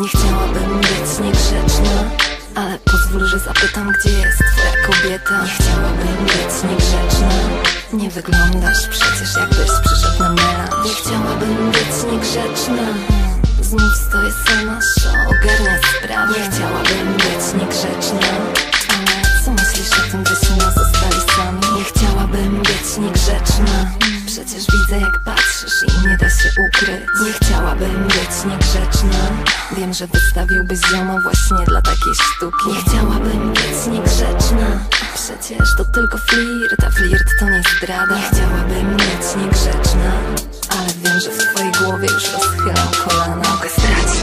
Nie chciałabym być niegrzeczna Ale pozwól, że zapytam, gdzie jest twoja kobieta. Nie chciałabym być niegrzeczna. Nie wyglądasz przecież jakbyś przyszedł na melanż. Nie chciałabym być niegrzeczna. Znów stoję sama, szo, ogarnia sprawę Nie chciałabym być niegrzeczna. Ale co myślisz o tym, że zostali sami? Nie chciałabym być niegrzeczna. Przecież widzę jak patrzysz i nie da się ukryć. Nie chciałabym być niegrzeczna. Wiem, że wystawiłbyś zioma właśnie dla takiej sztuki. Nie chciałabym być niegrzeczna. Przecież to tylko flirt, a flirt to nie zdrada. Nie chciałabym być niegrzeczna Ale wiem, że w twojej głowie już rozchylam kolana. Mogę stracić